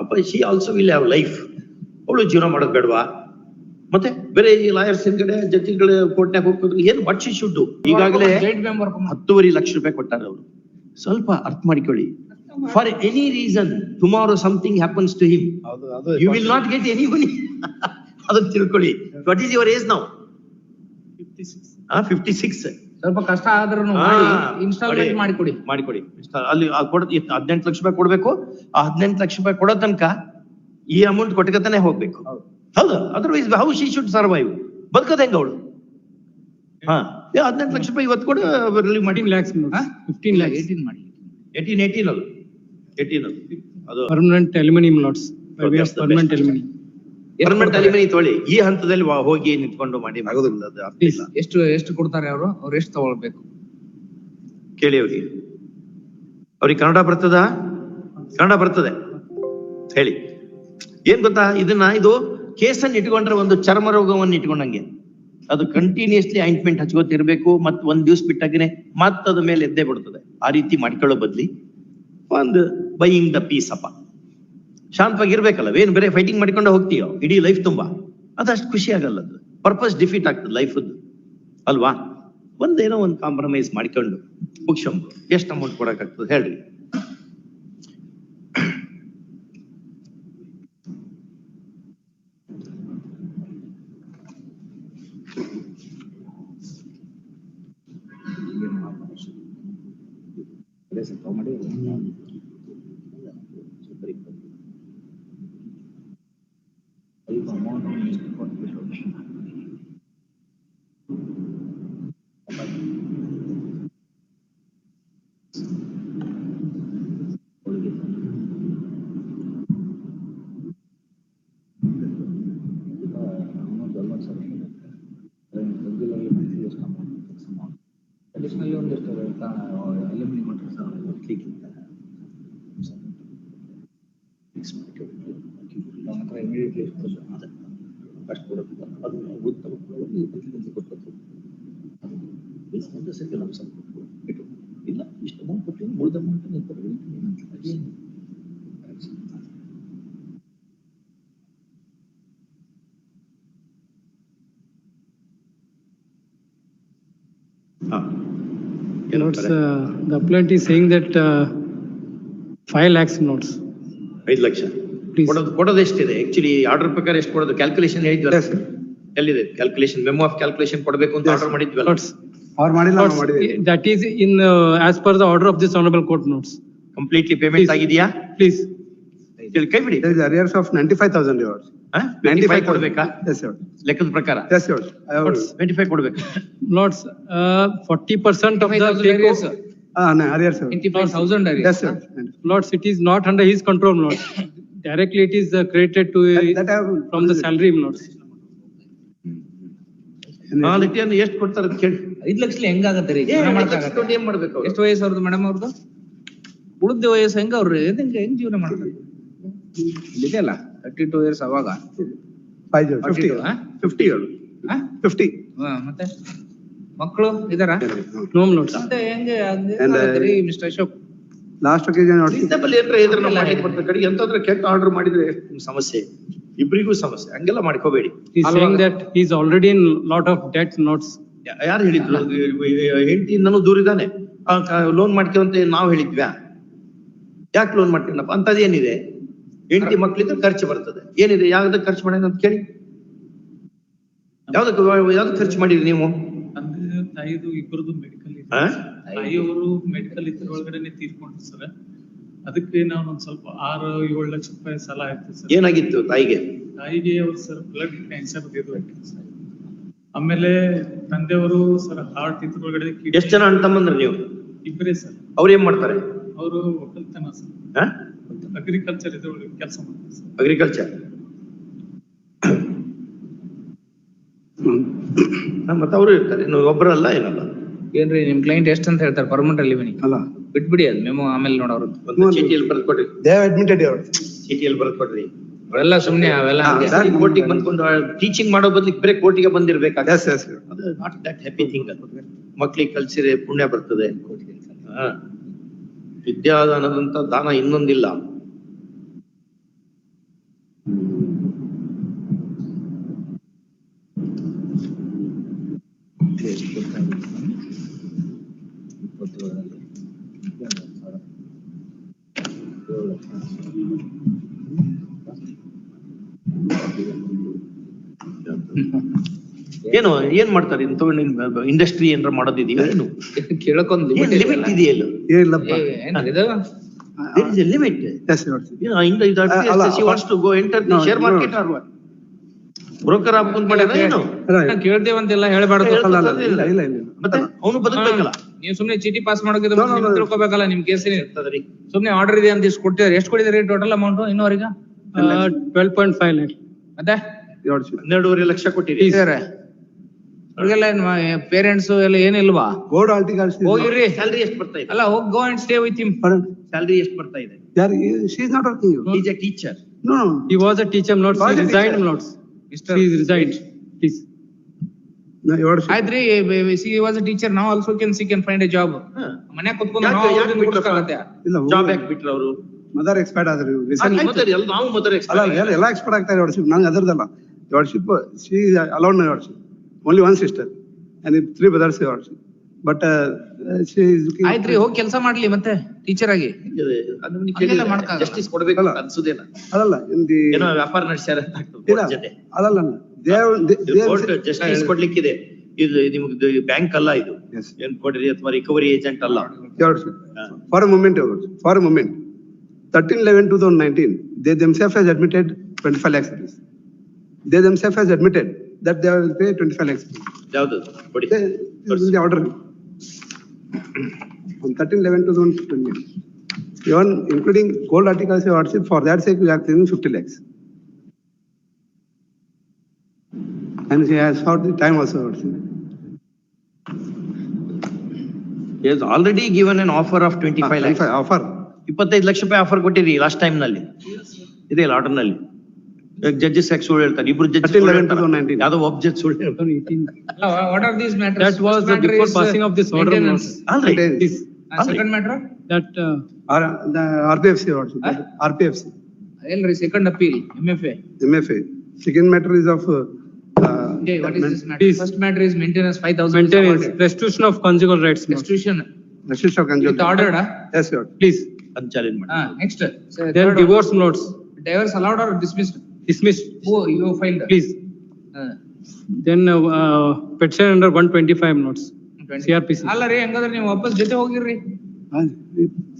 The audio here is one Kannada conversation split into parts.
ಅಪ್ಪ she also will have life ಅವಳು ಜೀವನ ಮಾಡೋದು ಬೇಡವಾ? ಮತ್ತೆ ಬೇರೆ ಈ ಲಾಯರ್ಸ್ ಹಿಂದ್ಗಡೆ ಜಡ್ಜಿಗಳ ಕೋರ್ಟ್ನಾಗ ಹೋಗ್ಬೇಕು ಏನು ವಾಟ್ ಶಿ ಶುಡ್ ಈಗಾಗಲೇ ಹತ್ತುವರೆ ಲಕ್ಷ ರೂಪಾಯಿ ಕೊಟ್ಟಾರೆ ಅವರು. ಸ್ವಲ್ಪ ಅರ್ಥ ಮಾಡಿಕೊಳ್ಳಿ. For any reason tomorrow something happens to him you will not get any money ಅದನ್ನ ತಿಳ್ಕೊಳ್ಳಿ. ವಾಟ್ ಈಸ್ ಯುವರ್ ಏಜ್ ನಾವು ಫಿಫ್ಟಿ ಸಿಕ್ಸ್ ಸ್ವಲ್ಪ ಕಷ್ಟ ಆದ್ರೂ ಇನ್ಸ್ಟಾಲ್ಮೆಂಟ್ ಮಾಡಿ. ಮಾಡಿಕೊಡಿ. ಮಾಡಿಕೊಡಿ. ಅಲ್ಲಿ ಆ ಕೊಡ ಹದಿನೆಂಟು ಲಕ್ಷ ರೂಪಾಯಿ ಕೊಡ್ಬೇಕು. ಆ ಹದಿನೆಂಟು ಲಕ್ಷ ರೂಪಾಯಿ ಕೊಡೋ ತನಕ ಈ ಅಮೌಂಟ್ ಕೊಟ್ಕತಾನೆ ಹೋಗ್ಬೇಕು. ಹೌದು. ಹೌದು otherwise how she should survive ಬದುಕದ ಹೆಂಗ ಅವಳು? ಹಾ ಹದಿನೆಂಟು ಲಕ್ಷ ರೂಪಾಯಿ ಇವತ್ತು ಕೊಡು ರಿಲೀವ್ ಮಾಡಿ. ಲ್ಯಾಕ್ಸ್ ಫಿಫ್ಟೀನ್ ಲ್ಯಾಕ್ ಏಯ್ಟೀನ್ ಮಾಡಿ ಏಟೀನ್ ಏಟೀನ್ ಅದು. ಏಟೀನ್ ಅದು. ಅದು permanent aluminium lots Oh, permanent aluminium permanent ಅಲಿಮಿನಿ ತೊಳಿ ಈ ಹಂತದಲ್ಲಿ ಹೋಗಿ ನಿಂತ್ಕೊಂಡು ಮಾಡಿ ಆಗೋದಿಲ್ಲ. ಅದು ಅರ್ಥ ಇಲ್ಲ ಎಷ್ಟು ಎಷ್ಟು ಕೊಡ್ತಾರೆ ಅವರು? ಅವ್ರು ಎಷ್ಟು ತಗೊಳ್ಬೇಕು? ಕೇಳಿ ಅವ್ರಿಗೆ. ಅವ್ರಿಗೆ ಕನ್ನಡ ಬರ್ತದ? ಕನ್ನಡ ಬರ್ತದೆ. ಹೇಳಿ. ಏನ್ ಗೊತ್ತಾ? ಇದನ್ನ ಇದು ಕೇಸನ್ನು ಇಟ್ಕೊಂಡ್ರೆ ಒಂದು ಚರ್ಮ ರೋಗವನ್ನು ಇಟ್ಕೊಂಡಂಗೆ. ಅದು ಕಂಟಿನ್ಯೂಸ್ಲಿ ಆಯಿಂಟ್ಮೆಂಟ್ ಹಚ್ಕೋತಿರ್ಬೇಕು ಮತ್ ಒಂದ್ ದಿವ್ಸ ಬಿಟ್ಟಾಗನೆ ಮತ್ತದ ಮೇಲೆ ಎದ್ದೇ ಬಿಡ್ತದೆ. ಆ ರೀತಿ ಮಾಡ್ಕೊಳ್ಳೋ ಬದ್ಲಿ. ಒಂದು ಬೈಯಿಂಗ್ ದ ಪೀಸ್ ಅಪ್ಪ. ಶಾಂತವಾಗಿ ಇರ್ಬೇಕಲ್ಲ ಏನು ಬೇರೆ ಫೈಟಿಂಗ್ ಮಾಡ್ಕೊಂಡು ಹೋಗ್ತೀಯೋ? ಇಡೀ ಲೈಫ್ ತುಂಬಾ. ಅದಷ್ಟು ಖುಷಿ ಆಗಲ್ಲ ಅದು. ಪರ್ಪಸ್ ಡಿಫೀಟ್ ಆಗ್ತದೆ ಲೈಫ್ ಅಲ್ವಾ? ಒಂದೇನೋ ಒಂದು ಕಾಂಪ್ರಮೈಸ್ ಮಾಡ್ಕೊಂಡು ಮುಗ್ಸಂ ಎಷ್ಟು ಅಮೌಂಟ್ ಕೊಡಕ್ಕಾಗ್ತದೆ ಹೇಳ್ರಿ. personal. ಏನು know, it's, uh, the appellant is saying that uh, 5 lakhs notes. ಐದು ಲಕ್ಷ Please. ಕೊಡೋದು ಕೊಡೋದು ಎಷ್ಟಿದೆ ಆಕ್ಚುಲಿ ಆರ್ಡರ್ ಪ್ರಕಾರ ಎಷ್ಟು ಕೊಡೋದು ಕ್ಯಾಲ್ಕುಲೇಷನ್ ಹೇಳಿದ್ವಲ್ಲ Yes, sir. ಎಲ್ಲಿದೆ ಕ್ಯಾಲ್ಕುಲೇಷನ್ ಮೆಮೋ ಆಫ್ ಕ್ಯಾಲ್ಕುಲೇಷನ್ ಕೊಡಬೇಕು ಅಂತ Yes. ಆರ್ಡರ್ ಮಾಡಿದ್ವಲ್ಲ Notes, ಅವ್ರು ಮಾಡಿಲ್ಲ ನಾವು ಮಾಡಿದ್ದೀವಿ that is in, uh, as per the order of this honorable court notes. Completely payment Please. ಆಗಿದೆಯಾ Please, ಕೈ ಬಿಡಿ There is arrears of ninety-five thousand yours. Twenty five ಕೊಡ್ಬೇಕಾ Yes, sir. ಲೆಕ್ಕದ ಪ್ರಕಾರ Yes, sir. I have- twenty five ಕೊಡ್ಬೇಕು notes, uh, forty percent of the 25,000 arrears, takeover. Ah, no, arrears, sir. Twenty five thousand Yes, sir. Lots, it is not under his control notes. Directly it is uh, credited to, That- uh, that I have- from the salary notes. ಆ ಲೆಟ್ಟಿಯನ್ನು ಎಷ್ಟು ಕೊಡ್ತಾರೆ ಅಂತ ಕೇಳಿ ಐದ್ ಲಕ್ಷಲಿ ಹೆಂಗಾಗತ್ತೆ ರೀ ಏ, ಜೀವನ ಐದು ಲಕ್ಷ ಮಾಡಕ್ಕಾಗತ್ತೆ? ದುಡ್ಡು ಏನ್ ಮಾಡ್ಬೇಕು ಅವ್ರು? ಎಷ್ಟು ವಯಸ್ಸು ಅವ್ರದ್ದು ಮೇಡಮ್ ಅವ್ರದ್ದು ಉಳಿದ ವಯಸ್ಸು ಹೆಂಗ ಅವ್ರು ಹೆಂಗ್ ಹೆಂಗ್ ಜೀವನ ಮಾಡ್ತಾರೆ ಇದೆಯಲ್ಲ ತರ್ಟಿ ಟೂ ಇಯರ್ಸ್ ಅವಾಗ? ಫಿಫ್ಟಿ years, fifty, 42, ಆ? ಹಾ, ಮತ್ತೆ? ಮಕ್ಕಳು ಇದಾರ ಲೋನ್ ನೋಟ್ಸ್ ಮತ್ತೆ ಹೆಂಗೆ And, ರೀ ಮಿಸ್ಟರ್ ಅಶೋಕ್? ಲಾಸ್ಟ್ occasion, ನೋಡಿ. ಸಿಂಪಲ್ ಏನ್ರ ಇದ್ರೆ ನಾವು ಮಾಡ್ಲಿಕ್ಕೆ ಬರ್ತದೆ ಕಡೆ ಎಂತಾದ್ರೆ ಕೆಟ್ಟ ಆರ್ಡರ್ ಮಾಡಿದ್ರೆ ಸಮಸ್ಯೆ? ಇಬ್ರಿಗೂ ಸಮಸ್ಯೆ. ಹಂಗೆಲ್ಲ ಮಾಡ್ಕೋಬೇಡಿ. He is saying that he is already in lot of debt notes. ಯಾರು ಹೇಳಿದ್ರು? ಹೆಂಡತಿ ನಾನು ದೂರ ಇದ್ದಾನೆ. ಲೋನ್ ಅಂತ ನಾವ್ ಹೇಳಿದ್ವಿ. ಯಾಕೆ ಲೋನ್ ಮಾಡ್ತೀನಪ್ಪ? ಅಂತದ್ ಏನಿದೆ ಹೆಂಡತಿ ಮಕ್ಳಿದ್ರೆ ಖರ್ಚು ಬರ್ತದೆ. ಏನಿದೆ? ಯಾವ್ದಕ್ಕೆ ಖರ್ಚು ಮಾಡಿದ ಅಂತ ಕೇಳಿ. ಯಾವ್ದಕ್ಕೆ ಯಾವ್ದು ಖರ್ಚು ಮಾಡಿದ್ರಿ ನೀವು? ತಾಯಿದು ಇಬ್ಬರದು ಮೆಡಿಕಲ್? ತಾಯಿಯವರು ಮೆಡಿಕಲ್ ಇದ್ರ ಒಳಗಡೆನೆ ತೀರ್ಕೊಂಡ್ರು ಸರ್. ಅದಕ್ಕೆ ನಾವು ಒಂದ್ ಸ್ವಲ್ಪ ಆರು ಏಳು ಲಕ್ಷ ರೂಪಾಯಿ ಸಾಲ ಆಯ್ತು ಸರ್. ಏನಾಗಿತ್ತು ತಾಯಿಗೆ? ತಾಯಿಗೆ ಅವ್ರು ಸರ್ ಬ್ಲಡ್ ಕ್ಯಾನ್ಸರ್ ಸರ್ ಆಮೇಲೆ ತಂದೆಯವರು ಸರ್ ಹಾರ್ಟ್ ಇದ್ರ ಒಳಗಡೆ ಎಷ್ಟು ಜನ ತಮ್ಮಂದ್ರ ನೀವು? ಇಬ್ಬರೇ ಸರ್. ಅವ್ರು ಏನ್ ಮಾಡ್ತಾರೆ? ಅವರು ಒಕ್ಕಲ್ತನ ಸರ್. ಅಗ್ರಿಕಲ್ಚರ್ ಇದ್ರೊಳಗೆ ಕೆಲಸ ಮಾಡ್ತೀವಿ ಸರ್. ಅಗ್ರಿಕಲ್ಚರ್ ಮತ್ತೆ ಅವರು ಇರ್ತಾರೆ. ನೀವು ಒಬ್ಬರಲ್ಲ ಏನಲ್ಲ. ಏನ್ರಿ ನಿಮ್ ಕ್ಲೈಂಟ್ ಎಷ್ಟ್ ಅಂತ ಹೇಳ್ತಾರೆ? ಪರ್ಮನೆಂಟ್ ಅಲ್ಲಿವನಿ ಅಲ್ಲ. ಬಿಟ್ಬಿಡಿ ಅದ್ ಮೆಮೋ ಆಮೇಲೆ ನೋಡೋರು ಒಂದು ಚೀಟಿಯಲ್ಲಿ ಬರೆದು ಕೊಡ್ರಿ. ದೇ ಅಡ್ಮಿಟೆಡ್ admitted ಚೀಟಿಯಲ್ಲಿ ಬರೆದು ಕೊಡ್ರಿ. ಅವೆಲ್ಲ ಸುಮ್ನೆ ಅವೆಲ್ಲ. ಕೋರ್ಟಿಗೆ ಬಂದ್ಕೊಂಡು ಟೀಚಿಂಗ್ ಮಾಡೋ ಬದಲಿಗೆ ಬರೀ ಕೋರ್ಟಿಗೆ sir. ಅದು ನಾಟ್ ದಟ್ ಹ್ಯಾಪಿ ಥಿಂಗ್ ಮಕ್ಳಿಗೆ ಕಲ್ಸಿರಿ ಪುಣ್ಯ ಬರ್ತದೆ. ಹಾ. ವಿದ್ಯಾದಾನದಂತ ದಾನ ಇನ್ನೊಂದಿಲ್ಲ. ಏನು ಏನ್ ಮಾಡ್ತಾರೆ? ಇಂಡಸ್ಟ್ರಿ ಏನಾರ ಮಾಡೋದಿದೆಯಾ? ಏನು? ಕೇಳಕ್ಕೊಂದ್ ಲಿಮಿಟ್ ಇದೆಯಲ್ಲ? ಏನಿಲ್ಲಪ್ಪ ಇದು? There is a limit. Yes ನೋಡ್ಸಿ Yeah, in the, that Uh, place, ಅಲ್ಲ, she wants to go enter the No, share no. market or what? Broker ಆಗ್ಬೇಕಂತ ಮಾಡ್ಯಾರ ಏನು? ಕೇಳ್ತೇವಂತೆಲ್ಲ ಹೇಳ್ಬಾರ್ದು ಮತ್ತೆ ಅವನು ಬದುಕ್ಬೇಕಲ್ಲ? ನೀವು ಸುಮ್ನೆ ಚೀಟಿ ಪಾಸ್ ಮಾಡೋಕೆ. ತಿಳ್ಕೊಬೇಕಲ್ಲ ನಿಮ್ ಕೇಸಿನ ಇರ್ತದ್ರಿ. ಸುಮ್ನೆ ಆರ್ಡರ್ ಇದೆ ಅಂತ ಇಷ್ಟು ಕೊಟ್ಟಿದ್ದಾರೆ. ಎಷ್ಟು ಕೊಡಿದ್ರಿ ಟೋಟಲ್ ಅಮೌಂಟ್ ಇನ್ನೂವರೆಗೆ? ಟ್ವೆಲ್ ಪಾಯಿಂಟ್ ಫೈವ್ ಮತ್ತೆ? ಹನ್ನೆರಡೂವರೆ ಲಕ್ಷ ಕೊಟ್ಟಿರಿ. ಅವ್ರಿಗೆಲ್ಲ ಪೇರೆಂಟ್ಸ್ ಎಲ್ಲ ಏನಿಲ್ವಾ? ಗೋಲ್ಡ್ ಆರ್ಟಿಕಲ್ಸ್ ಹೋಗಿರ್ರಿ ಸ್ಯಾಲ್ರಿ ಎಷ್ಟ್ ಬರ್ತಾ ಇದೆ? ಅಲ್ಲ ಹೋಗ್ go and stay with him salary ಎಷ್ಟ್ ಬರ್ತಾ ಇದೆ? ಯಾರ್ she is not working a teacher. No he was a teacher not, Was he a resigned, teacher. not. Mister- He resigned, please. ನೋಡ್ಸಿ ಆಯ್ತ್ರಿ ಸಿ ವಾಸ್ ಅ ಟೀಚರ್ ನಾವು also can she can find a job ಮನೆ ಮನ್ಯಾಗ ಕುತ್ಕೊಂಡು ಯಾಕೆ- ನಾವು ಯಾಕೆ ಬಿಟ್ರು ಅವರು? ಮದರ್ ಆದ್ರಿ ನಾವು ಮದರ್ ಎಲ್ಲ ಎಲ್ಲ ಆಗ್ತಾರೆ ನಂಗೆ ಅದರದಲ್ಲ alone ವಾಟ್ಶಿಪ್ only one sister and three brothers but ಆಯ್ತ್ರಿ ಹೋಗಿ ಕೆಲಸ ಮಾಡ್ಲಿ ಮತ್ತೆ ಟೀಚರ್ ಆಗಿ ಇದೆ. ಅದು ನಿಮ್ಗೆ ಹಂಗೆಲ್ಲ ಕೇಳಿಲ್ಲ, ಮಾಡಕ್ಕಾಗಲ್ಲ. justice ಕೊಡ್ಬೇಕು ಅಲ್ಲ. ಅಂತ ಅನ್ಸುದೇನ? ಅದಲ್ಲ ಏನೋ ವ್ಯಾಪಾರ ನಡೆಸ್ಯಾರ. ಅದಲ್ಲ ಜಸ್ಟಿಸ್ ಕೊಡ್ಲಿಕ್ಕಿದೆ ಇದು ನಿಮ್ಗೆ ಬ್ಯಾಂಕ್ ಅಲ್ಲ ಇದು Yes. ಏನ್ ಕೊಡ್ರಿ ಅಥವಾ ರಿಕವರಿ ಏಜೆಂಟ್ ಅಲ್ಲ for moment for moment thirteen eleven two thousand nineteen they themselves has admitted twenty five lakhs they They themselves has admitted that they will pay twenty five lakhs. ಯಾವ್ದು ಕೊಡಿ They, this is the order. On thirteen eleven two thousand twenty. Even including gold articles of worship, for that sake, we are claiming fifty lakhs. And she has sought the time also. he is already given an offer of twenty five lakhs Offer. ಇಪ್ಪತ್ತೈದು ಲಕ್ಷ ರೂಪಾಯಿ ಆಫರ್ ಕೊಟ್ಟಿರಿ ಲಾಸ್ಟ್ ಟೈಮ್ನಲ್ಲಿ ಇದೆ ಆರ್ಡರ್ನಲ್ಲಿ ಜಡ್ಜಸ್ ಯಾಕೆ ಸುಳ್ಳು ಹೇಳ್ತಾರೆ ಇಬ್ರು ಜಡ್ಜ್ 13, 11, 2019. ಯಾವ್ದೋ ಒಬ್ಬ ಜಡ್ಜ್ ಸುಳ್ಳು ಹೇಳ್ತಾರೆ ಅಲ್ಲ what are these matters That was the before passing of this order, not. ಅಲ್ರಿ Contains, second matter That, uh, R, the RPFC hardship, Huh? RPFC, ಎಲ್ರಿ second appeal M F A MFA. Second matter is of, uh, Okay, what is this matter? Please. First matter is maintenance five thousand. maintenance, restitution of conjugal rights, not. Restitution, Restriction of conjugal. it ordered, ah? Yes, your. Please, ಅಂತ ಚಾಲೆಂಜ್ ಮಾಡಿ Ah, next. then divorce notes, Divorce allowed or dismissed? Dismissed, Oh, you filed? please. Uh, Then, uh, uh, petition under one twenty-five notes, 20. CRPC. ಅಲ್ಲ ರೀ ಹಂಗಾದ್ರೆ ನೀವು ವಾಪಸ್ ಜೊತೆ ಹೋಗಿರ್ರಿ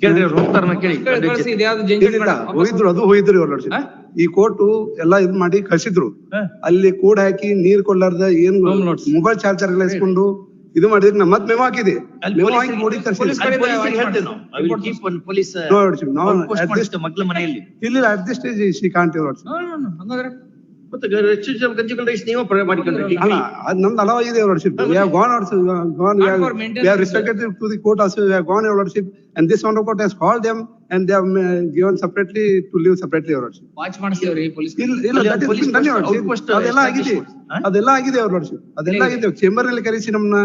ಕೇಳ್ರಿ ಅವ್ರು ಹೋಗ್ತಾರನ ಕೇಳಿ ಕಳ್ಸಿ, ಕಳ್ಸಿ, ಇದ್ಯಾವ್ದು change ಇಲ್ಲಿಲ್ಲ, ಹೋಗಿದ್ರು ಅದು ಹೋಗಿದ್ರು ಇವ್ರ? ಈ ಕೋರ್ಟು ಎಲ್ಲ ಇದ್ ಮಾಡಿ ಕಳ್ಸಿದ್ರು ಅಲ್ಲಿ ಕೂಡ ಹಾಕಿ ನೀರ್ ಕೊಡ್ಲಾರ್ದ ಏನ್ Home notes. ಮೊಬೈಲ್ ಚಾರ್ಜರ್ ಎಲ್ಲ ಇಸ್ಕೊಂಡು ಇದು ಮಾಡಿದ್ರೆ ನಮ್ಮ ಮತ್ತೆ ಮೆಮೋ ಹಾಕಿದೆ. ಮೆಮೋ ಹಾಕಿ ನೋಡಿ. ಪೊಲೀಸ್ ಮಗ್ಳ ಮನೆಯಲ್ಲಿ. ಇಲ್ಲ at this stage she can't ಹಂಗಾದ್ರೆ ನಮ್ದು ಅಲವಾಗಿದೆ ಕೋಟ್ ಆರ್ಸ್ ಚೇಂಬರ್ ಅಲ್ಲಿ ಕರೀಸಿ ನಮ್ಮ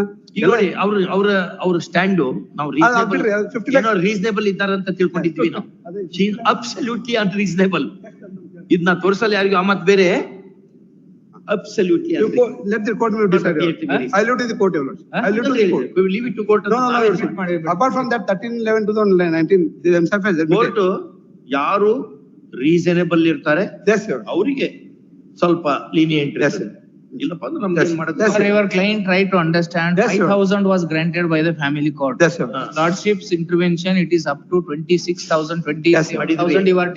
ಅವ್ರ ಅವ್ರ ರೀಸನೇಬಲ್ ಇದ್ದಾರ ಅಂತ ತಿಳ್ಕೊಂಡಿದ್ವಿ ಅಬ್ಸೆಲ್ಯೂಟ್ಲಿ ಅಡ್ ರೀಸನೇಬಲ್ ಇದ್ನ ತೋರ್ಸಲ್ಲಿ ಯಾರಿಗೂ ಆ ಮತ್ ಬೇರೆ. Absolutely You go, let the court will decide. Huh? I'll leave to the court, your lordship. I leave to the court. We will leave it to court. No, no, no, your lordship. Apart from that, thirteen eleven two thousand nineteen, they themselves has admitted. Court ಯಾರು ರೀಸನೇಬಲ್ ಇರ್ತಾರೆ Yes, your. ಅವರಿಗೆ ಸ್ವಲ್ಪ ಲೀನಿಯಂಟ್ Yes, sir. ಇಲ್ಲಪ್ಪ ಅಂದ್ರೆ ನಮ್ಗೆ ಏನ್ ಮಾಡುತ್ತೆ your client right to understand five thousand was granted by the family court lordship's intervention it is up to twenty six thousand twenty thousand you are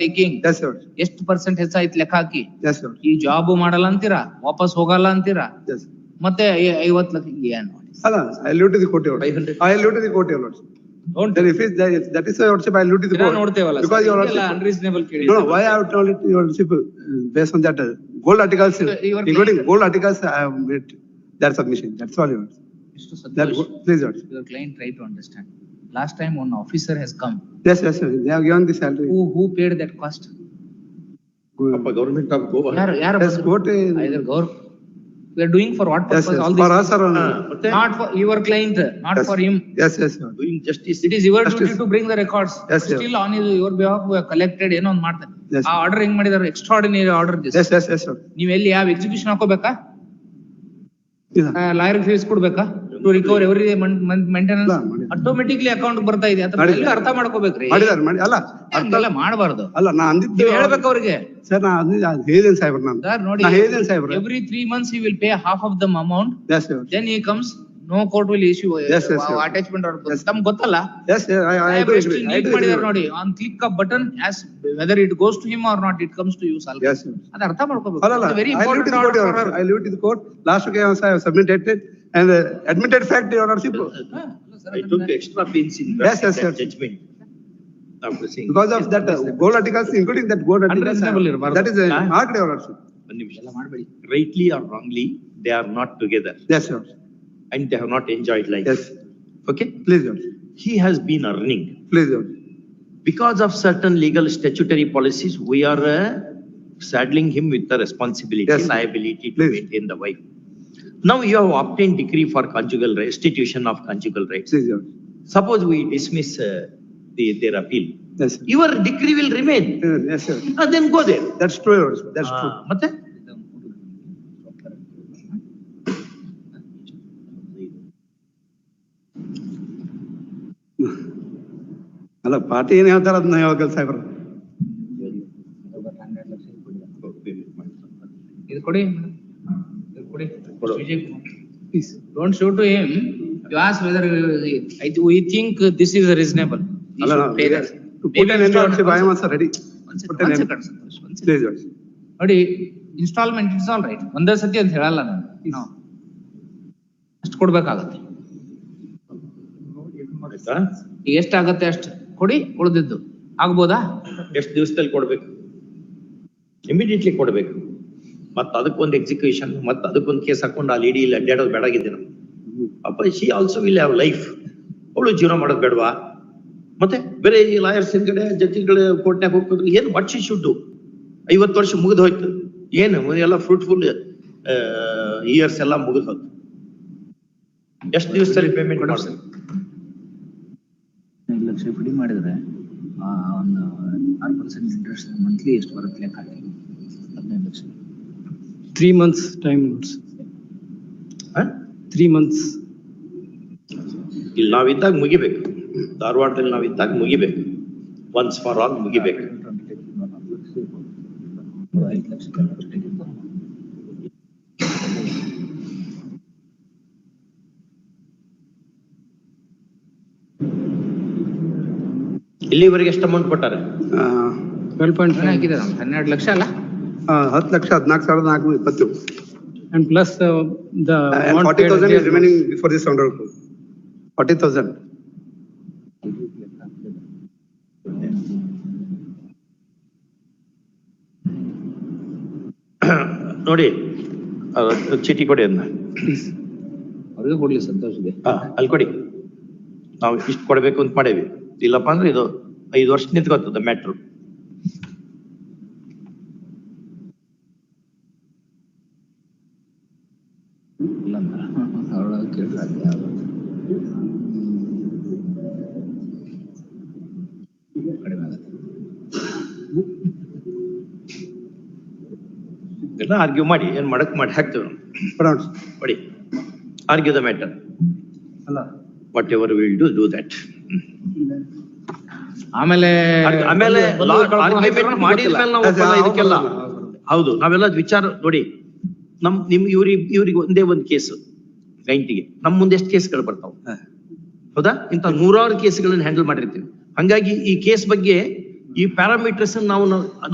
ಎಷ್ಟು ಪರ್ಸೆಂಟ್ ಹೆಚ್ಚಾಯ್ತು ಲೆಕ್ಕ ಈ ಜಾಬ್ ಮಾಡಲ್ಲ ಅಂತೀರಾ ವಾಪಸ್ ಹೋಗಲ್ಲ ಅಂತೀರಾ ಮತ್ತೆ ಐವತ್ತು ಲಕ್ಷ ಏನು ಅಲ್ಲ ಐ ಲೂಟ್ ದಿ ಕೋಟಿ ಐ ಹಂಡ್ರೆಡ್ ಐ ದಿ ಕೋಟಿ ನೋಡಿ leave to the court, your lordship. Don't Then if it, that is- that is your lordship, I leave to the ದಿನ court. ನೋಡ್ತೇವಲ್ಲ Because your lordship. ಅನ್ರೀಸನೇಬಲ್ ಕೇಳಿ No, no, why I have told it to your lordship, uh, based on that, uh, gold articles, You- you are including claiming- gold articles, I have made that submission, that's all yours. ಎಷ್ಟು That, Santhosh go- please, your lordship. your client try to understand last time one officer has come Yes, yes, sir, they have given the salary. who who paid that cost ಅಪ್ಪ ಗವರ್ಮೆಂಟ್ ಆಫ್ ಗೋವಾ ಯಾರು ಯಾರು Yes, court, uh, either gov yeah doing for what purpose all this not for your client not for you yes yes yes doing justice it is your duty to bring the records still on your behalf we have collected ಏನೋ ಒಂದು ಮಾಡ್ತಾರೆ ಆ ಆರ್ಡರ್ ಹಿಂಗ್ ಮಾಡಿದಾರೆ? Extra order this yes yes yes ನೀವು ಎಲ್ಲಿ ಆ ಎಕ್ಸಿಬಿಷನ್ ಹಾಕೋಬೇಕಾ? ಲಾಯರ್ ಫೀಸ್ ಕೊಡಬೇಕಾ? To recover every day maintenance automatically account ಬರ್ತಾ ಇದೆ. ಅದಕ್ಕೆ ಅರ್ಥ ಮಾಡ್ಕೋಬೇಕು ಮಾಡಿ ಅಲ್ಲ ಅರ್ಥನೇ ಮಾಡಬಾರದು. ಅಲ್ಲ ನಾನು ಅಂದಿದ್ದೀನಿ ಹೇಳಬೇಕು ಅವರಿಗೆ. ಸರ್ ನಾನು ಅದು ಹೇಳಿದೆ ಸಾಹೇಬ್ರ ನಾನು ನೋಡಿ ನಾನು ಹೇಳಿದೆ ಸಾಹೇಬ್ರ every 3 months he will pay half of the amount yes sir then he comes no court will issue yes sir attachment hour ಗೊತ್ತಲ್ಲ? ಎಸ್ ಸರ್ ಐ ಅಗ್ರಿ ನೋಡಿ on click of button as whether it goes to him or not it comes to you ಸಾಲ್ ಎಸ್ ಸರ್ ಅದ ಅರ್ಥ ಮಾಡ್ಕೋಬೇಕು. ಅಲ್ಲ I leave to the court your honour I leave to the ಲಾಸ್ಟ್ಗೆ on and admitted fact your honour I sir it took extra pains in yes yes sir judgement After seeing. Because of that uh, gold articles, including that gold articles. Unreasonable ಇರ್ಬಾರ್ದು. That is a Ah. marked, Your Honorship. ಒಂದ್ ನಿಮಿಷ. ಎಲ್ಲ ಮಾಡ್ಬೇಡಿ Rightly or wrongly, they are not together Yes, Your Honor. and they have not enjoyed life. Yes, Okay? please, Your Honor. He has been earning. Please, Your Honor. Because of certain legal statutory policies, we are uh, saddling him with the responsibility, Yes. liability to Please. maintain the wife. Now you have obtained decree for conjugal restitution of conjugal rights. Please, Your Honor. Suppose we dismiss uh, the, their appeal, Yes, sir. your decree will remain. Uh, Yes, sir. Uh, Then go there. That's true, Your Honor. That's ಆ, true. ಮತ್ತೆ? ಅಲ್ಲ ಪಾರ್ಟಿ ಏನ್ ಹೇಳ್ತಾರ ಅದನ್ನ ಹೇಳ್ಬೇಕಲ್ಲ ಸಾಹೇಬ್ರ ಇದು ಕೊಡಿ madam. ಇದು ಕೊಡಿ ಕೊಡು. Please don't show to him you as whether I we think this is reasonable ಅಲ್ಲ to put an end, Your Honor, I am also ready. Put an end. Please, Your ನೋಡಿ ಇನ್ಸ್ಟಾಲ್ಮೆಂಟ್ ಇಟ್ಸ್ ಆಲ್ ರೈಟ್ ಒಂದೇ ಸತಿ ಅಂತ ಹೇಳಲ್ಲ ನಾನು. ಅಷ್ಟ್ ಅಷ್ಟು ಕೊಡ್ಬೇಕಾಗತ್ತೆ. ಆಯ್ತಾ? ಈಗ ಎಷ್ಟಾಗತ್ತೆ ಅಷ್ಟು? ಕೊಡಿ ಉಳಿದಿದ್ದು. ಆಗ್ಬೋದಾ? ಎಷ್ಟು ದಿವಸದಲ್ಲಿ ಕೊಡ್ಬೇಕು? ಇಮಿಡಿಯೇಟ್ಲಿ ಕೊಡ್ಬೇಕು. ಮತ್ತ ಅದಕ್ಕೊಂದು ಎಕ್ಸಿಕ್ಯೂಷನ್ ಮತ್ತ ಅದಕ್ಕೊಂದು ಕೇಸ್ ಹಾಕೊಂಡು ಅಲ್ಲಿ ಲೇಡಿ ಇಲ್ಲಿ ಅಡ್ಡಾಡೋದು ಬೇಡಾಗಿದೆ ನಾವು ಅಪ್ಪ she also will have life ಅವಳು ಜೀವನ ಮಾಡೋದು ಬೇಡವಾ? ಮತ್ತೆ ಬೇರೆ ಈ ಲಾಯರ್ಸ್ ಹಿಂದ್ಗಡೆ ಜಡ್ಜಿಗಳ ಕೋರ್ಟ್ನಾಗ ಹೋಗ್ಬೇಕು ಏನು ವಾಟ್ ಶಿ ಶುಡ್ ಐವತ್ತು ವರ್ಷ ಮುಗಿದು ಹೋಯ್ತು. ಏನು ಎಲ್ಲ ಫ್ರೂಟ್ಫುಲ್ ಇಯರ್ಸ್ ಎಲ್ಲ ಮುಗಿದು ಹೋಯ್ತು. ಎಷ್ಟು ಸರಿ ಪೇಮೆಂಟ್ ಮಾಡ್ಬೇಕು ಐದು ಲಕ್ಷ ಪಡಿ ಮಾಡಿದ್ರೆ ಆ, ಒಂದು ಆರು ಪರ್ಸೆಂಟ್ ಇಂಟ್ರೆಸ್ಟ್ ಮಂತ್ಲಿ ಎಷ್ಟು ಬರುತ್ತೆ ಲೆಕ್ಕ ಹಾಕಿ? ಹದಿನೈದು lakh. Three months time three months. ಇಲ್ಲಿ ನಾವಿದ್ದಾಗ ಮುಗಿಬೇಕು. ಧಾರವಾಡದಲ್ಲಿ ನಾವು ಇದ್ದಾಗ ಮುಗಿಬೇಕು. ಒನ್ಸ್ ಫಾರ್ ಆಲ್ ಮುಗಿಬೇಕು. ಇಲ್ಲಿವರೆಗೆ ಎಷ್ಟು ಅಮೌಂಟ್ ಕೊಟ್ಟಾರೆ? ಟ್ವೆಲ್ ಹನ್ನೆರಡು ಲಕ್ಷ ಅಲ್ಲ? ಹತ್ತು ಲಕ್ಷ ಹದಿನಾಲ್ಕು ಸಾವಿರದ ನಾಲ್ಕು ಇಪ್ಪತ್ತು. And plus uh, the 40,000 is remaining for this ನೋಡಿ ಚೀಟಿ ಕೊಡಿ ಅದನ್ನ. ಅವ್ರಿಗೆ ಕೊಡ್ಲಿ ಸಂತೋಷ ಇದೆ. ಹಾ ಅಲ್ಲಿ ಕೊಡಿ. ನಾವು ಇಷ್ಟು ಕೊಡ್ಬೇಕು ಅಂತ ಮಾಡೇವಿ. ಇಲ್ಲಪ್ಪ ಅಂದ್ರೆ ಇದು ಐದು ವರ್ಷ ನಿಂತ್ಕೊತದ ಮ್ಯಾಟ್ರು ಇಲ್ಲ ಅಂದ್ರೆ ಅವ್ರ ಕೇಳಿದ್ರೆ ಅದೇ ಆಗೋದು. ಕಡಿಮೆ ಆಗುತ್ತೆ ಆರ್ಗ್ಯೂ ಮಾಡಿ ಏನ್ ಮಾಡಕ್ ಮಾಡಿ ಹಾಕ್ತೇವೆ ನಾವು. ಆರ್ಗ್ಯೂ ದ ಮ್ಯಾಟರ್ ಅಲ್ಲ. Whatever will do do that ಆಮೇಲೆ ಆಮೇಲೆ ಬಂದು ಕಳ್ಕೊಂಡು ಆರ್ಗ್ಯುಮೆಂಟ್ ಹಾಕಿದ್ರೆ ಮಾಡಿದ ಮೇಲೆ ನಾವು ಅದೇ, ಒಪ್ಪಲ್ಲ ಹೌದು, ಇದಕ್ಕೆಲ್ಲ. ಹೌದು, ಹೌದು. ಹೌದು ನಾವೆಲ್ಲ ವಿಚಾರ ನೋಡಿ ನಮ್ ನಿಮ್ ಇವ್ರಿಗೆ ಇವ್ರಿಗೆ ಒಂದೇ ಒಂದು ಕೇಸ್ ಗೈಂಟಿಗೆ ನಮ್ ಮುಂದೆ ಎಷ್ಟು ಕೇಸ್ಗಳು ಬರ್ತಾವ? ಹಾ. ಹೌದಾ? ಇಂತ ನೂರಾರು ಕೇಸ್ಗಳನ್ನ ಹ್ಯಾಂಡಲ್ ಮಾಡಿರ್ತೀವಿ. ಹಂಗಾಗಿ ಈ ಕೇಸ್ ಬಗ್ಗೆ ಈ ಪ್ಯಾರಾಮೀಟರ್ಸ್ ನಾವು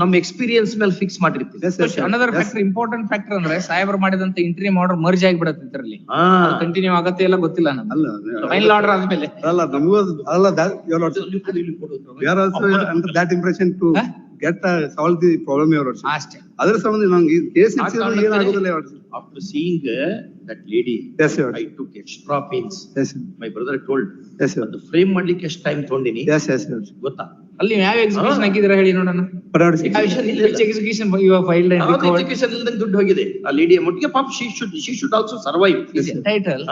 ನಮ್ಮ ಎಕ್ಸ್ಪೀರಿಯನ್ಸ್ ಮೇಲೆ ಫಿಕ್ಸ್ ಮಾಡಿರ್ತೀವಿ. ಅನದರ್ ಫ್ಯಾಕ್ಟರ್ ಇಂಪಾರ್ಟೆಂಟ್ ಫ್ಯಾಕ್ಟರ್ ಅಂದ್ರೆ ಸೈಬರ್ ಮಾಡಿದಂತ ಇಂಟ್ರಿ ಮಾಡರ್ ಮರ್ಜ್ ಆಗಿಬಿಡತ್ತೆ ಇದರಲ್ಲಿ. ಕಂಟಿನ್ಯೂ ಆಗತ್ತೆ ಎಲ್ಲ ಗೊತ್ತಿಲ್ಲ ನಮ್ಗೆ. ಅಲ್ಲ ಫೈನಲ್ ಆರ್ಡರ್ ಆದ್ಮೇಲೆ. ಅಲ್ಲ ನಮಗೂ ಅಲ್ಲ ಯುವರ್ ಯಾರ್ also that impression to get solve the problem your ವರ್ಷ ಅದರ ಸಂಬಂಧ ನಂಗೆ ಈ ಕೇಸ್ ಏನಾಗುತ್ತೆ your after seeing that lady yes I to extra pains yes my brother told yes frame ಮಾಡ್ಲಿಕ್ಕೆ ಎಷ್ಟು ಟೈಮ್ ತಗೊಂಡಿನಿ? ಎಸ್ ಎಸ್ ಯುವರ್ ಗೊತ್ತಾ? ಅಲ್ಲಿ ನೀವು ಯಾವ ಎಕ್ಸಿಕ್ಯೂಷನ್ ಹಾಕಿದ್ರೆ ಹೇಳಿ ನೋಡೋಣ. ಎಕ್ಸಿಕ್ಯೂಷನ್ ಇವಾಗ ಫೈಲ್ಡ್ ಅಂಡ್ ಯಾವ್ದು ಎಜುಕೇಶನ್ ಇಲ್ದಂಗೆ ದುಡ್ಡು ಹೋಗಿದೆ? ಆ ಲೇಡಿಯ ಮಟ್ಟಿಗೆ ಪಾಪ she should she should also survive title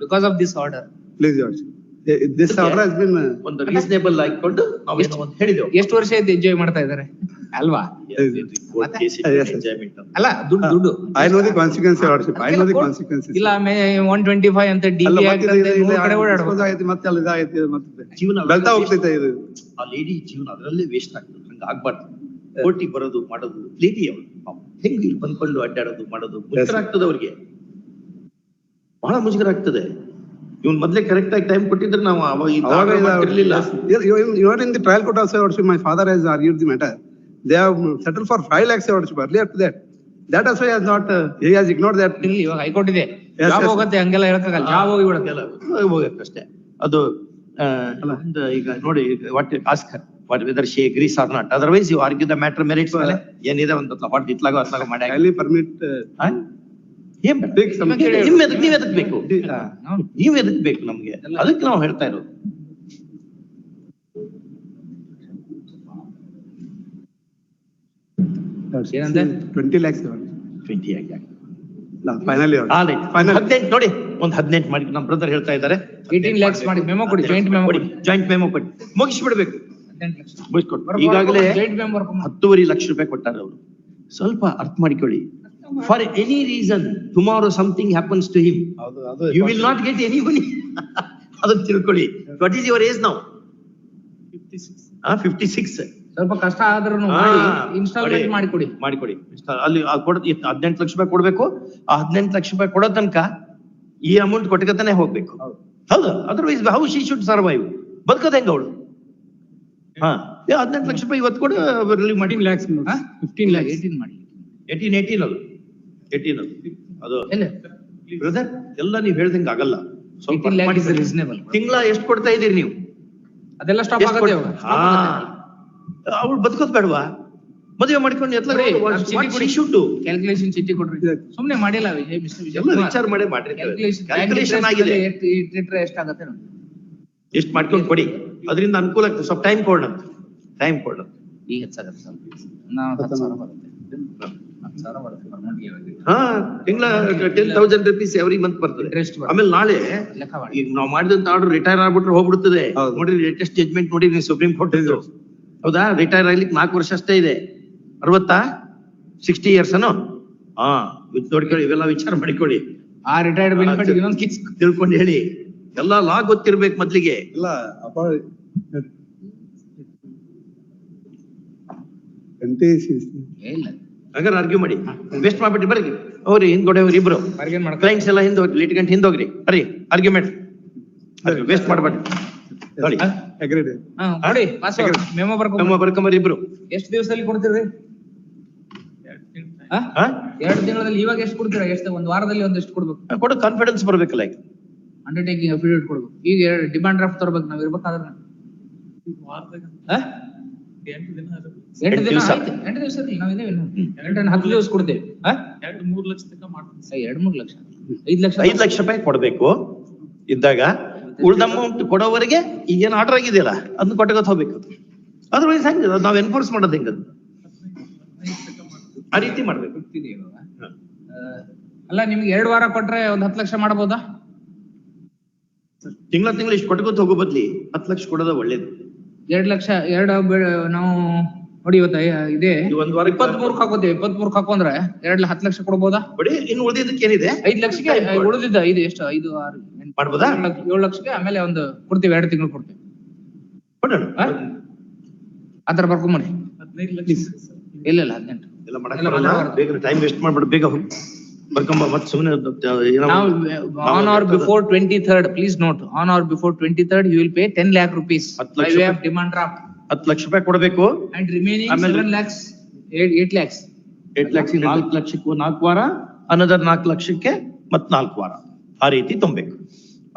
because of this order please George this Eh, This bin has been, ಒಂದು ರೀಸನೇಬಲ್ ಆಗಿಕೊಂಡು ನಾವು ಹೇಳಿದೆವು. ಎಷ್ಟು ವರ್ಷ ಆಯ್ತು ಎಂಜಾಯ್ ಮಾಡ್ತಾ ಇದಾರೆ ಅಲ್ವಾ. ಅಲ್ಲ ದುಡ್ಡು ದುಡ್ಡು. I know the consequence Lordship. I know the Court- ಇಲ್ಲ ಒನ್ ಟ್ವೆಂಟಿ ಫೈವ್ ಅಂತ ಡಿ ಅಂತ ಕಡೆ ಇದು ಓಡಾಡ್ಬೇಕು ಮತ್ತೆ ಅಲ್ಲಿ ಇದಾಯ್ತಿ ಮತ್ತೆ. ಜೀವನ ಬೆಳ್ತಾ ಹೋಗ್ತೈತೆ ಇದು. ಆ ಲೇಡಿ ಜೀವನ ಅದರಲ್ಲೇ ವೇಸ್ಟ್ ಆಗ್ತದೆ. ಹಂಗ ಆಗ್ಬಾರ್ದು. ಕೋರ್ಟಿಗೆ ಬರೋದು ಮಾಡೋದು ಲೇಡಿ ಅವಳು. ಹೆಂಗ್ ಇಲ್ಲಿ ಬಂದ್ಕೊಂಡು ಅಡ್ಡಾಡೋದು ಮಾಡೋದು ಮುಜುಗರ ಆಗ್ತದೆ ಅವ್ರಿಗೆ. ಬಹಳ ಮುಜುಗರ ಆಗ್ತದೆ. ಇವನ್ ಮೊದ್ಲೇ ಕರೆಕ್ಟ್ ಆಗಿ ಟೈಮ್ ಕೊಟ್ಟಿದ್ರೆ ನಾವು ಅವಾಗ your in the trial court are in the trial court also, Your Lordship, my for five lakhs. They have settled for lakhs, Your Lordship, earlier to that. That also he has not, uh, he has ignored that. ಇಲ್ಲಿ ಇವಾಗ ಹೈಕೋರ್ಟ್ ಇದೆ. Yes, job yes. ಹೋಗತ್ತೆ ಹಂಗೆಲ್ಲ ಹೇಳಕ್ಕಾಗಲ್ಲ. ಜಾಬ್ ಹೋಗಿ ಬಿಡತ್ತೆ ಎಲ್ಲ ಹೋಗಕ್ಕಷ್ಟೇ ಅದು ಆ, ಒಂದು ಈಗ ನೋಡಿ what ask her what whether she agrees or not otherwise you argue the matter merits ಮೇಲೆ. ಏನಿದೆ ಒಂದು ಹೊಡ್ ಇತ್ಲಾಗೋ ಅತ್ಲಾಗೋ ಮಾಡಿ Kindly permit, uh, ಏನ್ ಬೇಡ? Take some- ನಿಮ್ ಎದಕ್ ನೀವ್ ಎದಕ್ ಬೇಕು? uh, ಹೌದು. ನೀವ್ ಎದಕ್ ಬೇಕು ನಮ್ಗೆ? ಅದಕ್ಕೆ ನಾವು ಹೇಳ್ತಾ ಇರೋದು. ಟ್ವೆಂಟಿ. ಹದಿನೆಂಟು ನೋಡಿ ಒಂದ್ ಹದಿನೆಂಟು ಮಾಡಿ ನಮ್ ಬ್ರದರ್ ಹೇಳ್ತಾ ಇದ್ದಾರೆ ಏಯ್ಟೀನ್ ಲ್ಯಾಕ್ಸ್ ಮಾಡಿ ಮೆಮೋ ಕೊಡಿ ಜಾಯಿಂಟ್ ಮೆಮೋ ಕೊಡಿ ಜಾಯಿಂಟ್ ಮೆಮೋ ಕೊಡಿ ಮುಗಿಸ್ಬಿಡ್ಬೇಕು ಈಗಾಗಲೇ ಹತ್ತುವರೆ ಲಕ್ಷ ರೂಪಾಯಿ ಕೊಟ್ಟಾರೆ ಅವರು ಸ್ವಲ್ಪ ಅರ್ಥ ಮಾಡಿಕೊಳ್ಳಿ for any reason tomorrow something happens to him you will not get any money ಅದನ್ನ ತಿಳ್ಕೊಳ್ಳಿ ವಾಟ್ ಈಸ್ ಯುವರ್ ಏಜ್ ನಾವು ಫಿಫ್ಟಿ ಸಿಕ್ಸ್ ಸ್ವಲ್ಪ ಕಷ್ಟ ಆದ್ರೂ ಇನ್ಸ್ಟಾಲ್ಮೆಂಟ್ ಮಾಡಿ ಕೊಡಿ ಮಾಡಿಕೊಡಿ. ಅಲ್ಲಿ ಹದಿನೆಂಟು ಲಕ್ಷ ರೂಪಾಯಿ ಕೊಡ್ಬೇಕು. ಆ ಹದಿನೆಂಟು ಲಕ್ಷ ರೂಪಾಯಿ ಕೊಡೋ ತನಕ ಈ ಅಮೌಂಟ್ ಕೊಟ್ಕೊತಾನೆ ಹೋಗ್ಬೇಕು. ಹೌದು. Otherwise how she should survive ಬದುಕೋದ್ ಹೆಂಗ ಅವಳು? ಹಾ ಹದಿನೆಂಟು ಲಕ್ಷ ರೂಪಾಯಿ ಇವತ್ತು ಕೊಡು ರಿಲೀವ್ ಮಾಡಿ. ಲ್ಯಾಕ್ಸ್ ಫಿಫ್ಟೀನ್ ಲ್ಯಾಕ್ ಏಯ್ಟೀನ್ ಇಲ್ಲ, 18 ಮಾಡಿ. ಏಯ್ಟೀನ್ ಏಯ್ಟೀನ್ ಅದು. ಏಯ್ಟೀನ್ ಅದು. ಅದು. ಎಲ್ಲ? ಬ್ರದರ್ ಎಲ್ಲ ನೀವ್ ಹೇಳ್ದಂಗ ಆಗಲ್ಲ. ಸ್ವಲ್ಪ 18 lakh is ಮಾಡಿ. reasonable. ತಿಂಗ್ಳ ಎಷ್ಟು ಕೊಡ್ತಾ ಇದೀರಿ ನೀವು? ಅದೆಲ್ಲ ಸ್ಟಾಪ್ ಆಗುತ್ತೆ ಹಾ. ಅವಳು ಬದುಕೋದ್ ಬೇಡವಾ? ಮದುವೆ ಮಾಡ್ಕೊಂಡು ಕೊಡಿ. ಶುಡ್ ಕ್ಯಾಲ್ಕುಲೇಷನ್ ಚೀಟಿ ಕೊಡ್ರಿ. ಸುಮ್ನೆ ಮಾಡಿಲ್ಲ ಎಲ್ಲ ವಿಚಾರ ಮಾಡೇ. ಮಾಡ್ರಿ ಕ್ಯಾಲ್ಕುಲೇಷನ್ ಆಗಿದೆ. ಎಷ್ಟಾಗತ್ತೆ ನೋಡಿ. ಎಷ್ಟು ಮಾಡ್ಕೊಂಡು ಕೊಡಿ. ಅದರಿಂದ ಅನುಕೂಲ ಆಗ್ತದೆ. ಸ್ವಲ್ಪ ಟೈಮ್ ಕೊಡೋಣ ಟೈಮ್ ಕೊಡೋಣ ಈಗ ಹೆಚ್ಚಾಗತ್ತೆ ಸ್ವಲ್ಪ ನಾವು ಹತ್ತು ಸಾವಿರ ಬರುತ್ತೆ. ಹತ್ತು ಸಾವಿರ ಬರುತ್ತೆ ಹಾ ತಿಂಗಳ ten thousand rupees every month ಬರ್ತದೆ. ಆಮೇಲೆ ನಾಳೆ ಲೆಕ್ಕ ಮಾಡಿ. ಈಗ ನಾವು ಮಾಡಿದಂತ ಆರ್ಡರ್ ರಿಟೈರ್ ಆಗ್ಬಿಟ್ರೆ ಹೋಗ್ಬಿಡ್ತದೆ. ನೋಡಿ ಲೇಟೆಸ್ಟ್ ಜಜ್ಮೆಂಟ್ ನೋಡಿ ಸುಪ್ರೀಂ ಕೋರ್ಟ್ ಇದ್ದು ಹೌದಾ? ರಿಟೈರ್ ಆಗ್ಲಿಕ್ಕೆ ನಾಲ್ಕು ವರ್ಷ ಅಷ್ಟೇ ಇದೆ. ಅರವತ್ತಾ? ಸಿಕ್ಸ್ಟಿ ಇಯರ್ಸ್ ಅನು ಹಾ ನೋಡ್ಕೊಳ್ಳಿ ಇವೆಲ್ಲ ವಿಚಾರ ಮಾಡಿಕೊಳ್ಳಿ. ಆ ರಿಟೈರ್ಡ್ ಬೆನಿಫಿಟ್ ಇನ್ನೊಂದು ಕಿಸ್ ತಿಳ್ಕೊಂಡು ಹೇಳಿ. ಎಲ್ಲ ಲಾ ಗೊತ್ತಿರ್ಬೇಕು ಮೊದ್ಲಿಗೆ. ಇಲ್ಲ ಹಾಗಾದ್ರೆ ಹಂಗಾರೆ ಆರ್ಗ್ಯೂ ಮಾಡಿ ವೇಸ್ಟ್ ಮಾಡ್ಬಿಟ್ಟು ಬರ್ರಿ ಅವ್ರಿ ಹಿಂದ್ಗಡೆ ಅವ್ರಿ ಇಬ್ರು. ಕ್ಲೈಂಟ್ಸ್ ಎಲ್ಲ ಹಿಂದ್ ಲಿಟಿಗಂಟ್ ಹಿಂದೋಗ್ರಿ ಬರ್ರಿ ಆರ್ಗ್ಯುಮೆಂಟ್ ವೇಸ್ಟ್ ಮಾಡ್ಬೇಡಿ. ನೋಡಿ ಅಗ್ರೀಡ್ ಹಾ ಪಾಸ್ವರ್ಡ್ ಮೆಮೋ ಬರ್ಕೊಂಡ್ ನಮ್ಮ ಬರ್ಕೊಂಬರಿ ಇಬ್ರು. ಎಷ್ಟು ದಿವಸದಲ್ಲಿ ಕೊಡ್ತೀರಿ? ಹಾ? ಹಾ ಎರಡು ತಿಂಗಳಲ್ಲಿ ಇವಾಗ ಎಷ್ಟು ಕೊಡ್ತೀರಾ? ಎಷ್ಟು ಒಂದ್ ವಾರದಲ್ಲಿ ಒಂದೆಷ್ಟು ಕೊಡ್ಬೇಕು? ಕೊಡು ಕಾನ್ಫಿಡೆನ್ಸ್ ಬರ್ಬೇಕಲ್ಲ ಲೈಕ್ ಅಂಡರ್ಟೇಕಿಂಗ್ ಅಫಿಡೇವಿಟ್ ಕೊಡ್ಬೇಕು. ಈಗ ಎರಡು ಡಿಮಾಂಡ್ ಡ್ರಾಫ್ಟ್ ತರ್ಬೇಕು ನಾವ್ ಇರ್ಬೇಕಾದ್ರೆ ಹಾ? ಎಂಟು ದಿನ ಅದು ಎಂಟು ಎಂಟು ದಿನ ದಿವ್ಸ. ಆಯ್ತು. ಎಂಟು ದಿವಸ ನಾವ್ ಇದೇವೆ ಎಂಟು ಹತ್ತು ದಿವಸ ಕೊಡ್ತೇವೆ. ಹಾ ಎರಡು ಮೂರ್ ಲಕ್ಷ ತನಕ ಮಾಡ್ತೀನಿ ಏ, ಎರಡ್ ಮೂರ್ ಲಕ್ಷ. ಐದ್ ಲಕ್ಷ ಐದ್ ಲಕ್ಷ ರೂಪಾಯಿ ಕೊಡ್ಬೇಕು. ಇದ್ದಾಗ ಉಳ್ದ ಅಮೌಂಟ್ ಕೊಡೋವರೆಗೆ ಈಗೇನ್ ಆರ್ಡರ್ ಆಗಿದೆಯಲ್ಲ ಅದನ್ನ ಕೊಟ್ಟಗತ್ ಹೋಗ್ಬೇಕು ಅದ್ರವೈಸ್ ಹೆಂಗ ನಾವ್ ಎನ್ಫೋರ್ಸ್ ಮಾಡೋದು ಹೆಂಗ ಆ ರೀತಿ ಮಾಡ್ಬೇಕು. ಅಲ್ಲ ನಿಮ್ಗೆ ಎರಡು ವಾರ ಕೊಟ್ರೆ ಒಂದ್ ಹತ್ತು ಲಕ್ಷ ಮಾಡಬಹುದಾ ತಿಂಗಳ ತಿಂಗಳ ಇಷ್ಟು ಕೊಟ್ಕೋತ ಹೋಗೋ ಬದ್ಲಿ ಹತ್ತು ಲಕ್ಷ ಕೊಡೋದ ಒಳ್ಳೇದು. ಎರಡ್ ಲಕ್ಷ ಎರಡು ನಾವು ನೋಡಿ ಇವತ್ತ ಇದೆ. ಈ ಒಂದ್ ವಾರ ಇಪ್ಪತ್ ಮೂರ್ಕ್ ಹಾಕೊಂಡ್ರೆ ಎರಡ್ ಹತ್ತು ಲಕ್ಷ ಕೊಡ್ಬೋದಾ? ಬಿಡಿ ಇನ್ನು ಉಳಿದಿದ್ದಕ್ಕೆ ಏನಿದೆ? ಐದ್ ಲಕ್ಷಕ್ಕೆ ಉಳಿದಿದ್ದ ಇದು ಎಷ್ಟು? ಐದು ಆರು ಮಾಡ್ಬೋದಾ? ಏಳು ಲಕ್ಷಕ್ಕೆ ಆಮೇಲೆ ಒಂದು ಕೊಡ್ತೀವಿ ಎರಡು ತಿಂಗಳು ಕೊಡ್ತೀವಿ? ಆತರ ಬರ್ಕೊಂಬನಿ ಇಲ್ಲ ಇಲ್ಲ ಹದಿನೆಂಟು. ಎಲ್ಲ ಮಾಡಕ್ ಬೇಗ ಟೈಮ್ ವೇಸ್ಟ್ ಮಾಡ್ಬಿಡು ಬೇಗ ಹೋಗಿ. ಬರ್ಕೊಂಬ ಮತ್ತೆ ಸುಮ್ಮನೆ ಏನೋ or before twenty third please note on or before twenty third you will pay ten lakh rupees demand draft ಹತ್ತು ಲಕ್ಷ ರೂಪಾಯಿ ಕೊಡಬೇಕು. ಅಂಡ್ remaining ಆಮೇಲೆ- seven lakhs, eight, eight lakhs. ಎಂಟ್ ಲಕ್ಷ ನಾಲ್ಕು ಲಕ್ಷಕ್ಕೂ ನಾಲ್ಕು ವಾರ ಅನದರ್ ನಾಲ್ಕು ಲಕ್ಷಕ್ಕೆ ಮತ್ ನಾಲ್ಕು ವಾರ. ಆ ರೀತಿ ತುಂಬಬೇಕು.